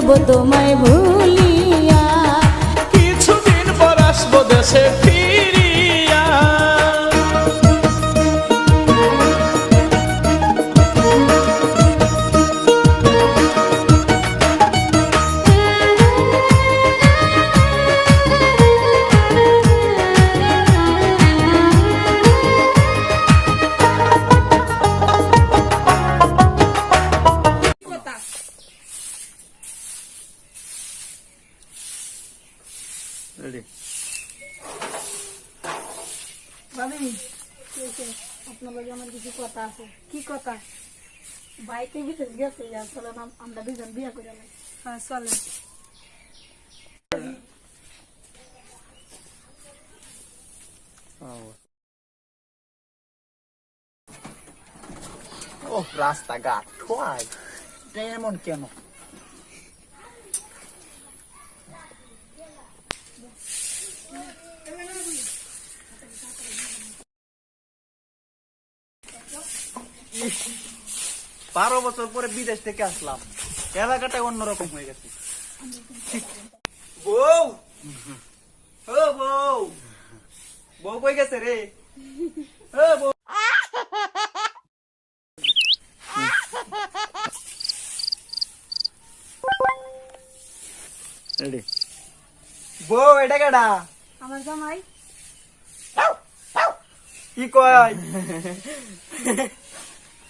করে থাকব তোমায় ভুলিয়া। কিছুদিন পর আসব দেশে। ভাবি আপনার লগে আমার কিছু কথা আছে। কি কথা? বাইকে বিশেষ গেছে আমরা দুজন বিয়ে করে নেই। হ্যাঁ চলে ও রাস্তাঘাট এমন কেন? বারো বছর পরে বিদেশ থেকে আসলাম। এলাকাটা অন্যরকম হয়ে গেছে। বউ! ও বউ! বউ কই গেছে রে? ও বউ! বউ এটা কেডা? আমার জামাই। কি কয়?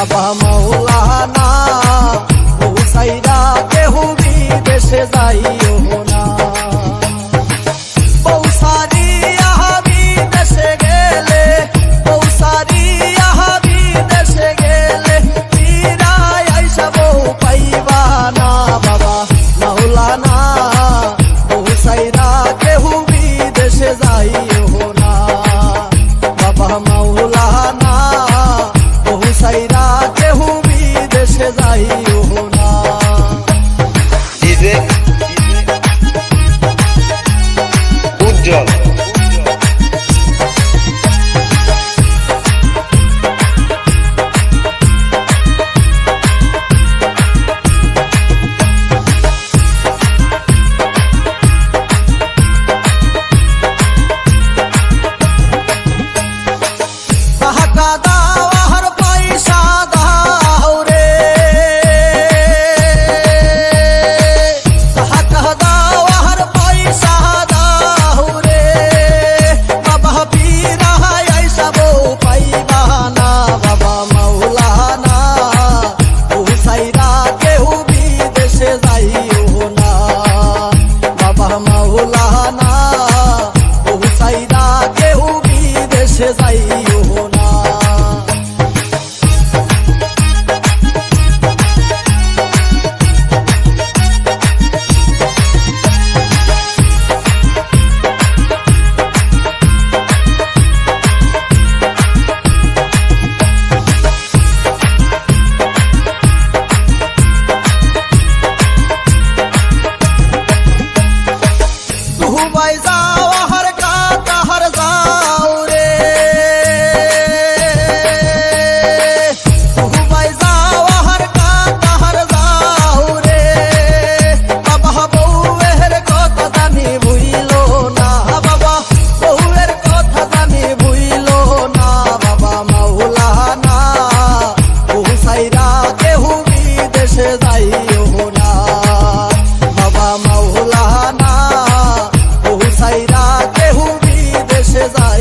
Abahama.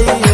yeah.